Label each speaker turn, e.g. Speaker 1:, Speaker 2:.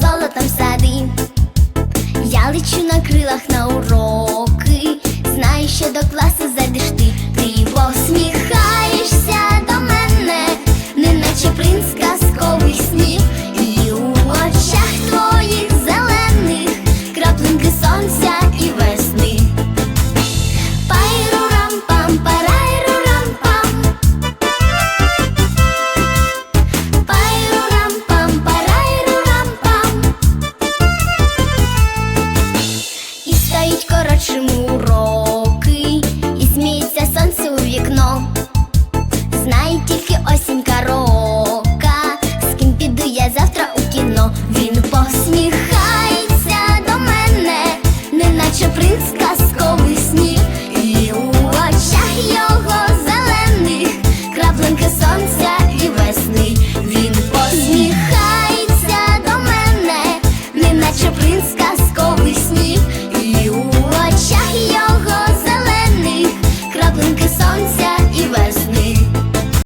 Speaker 1: золотом сади, я лечу на крилах на уроки, знаю, що доклад. колиска.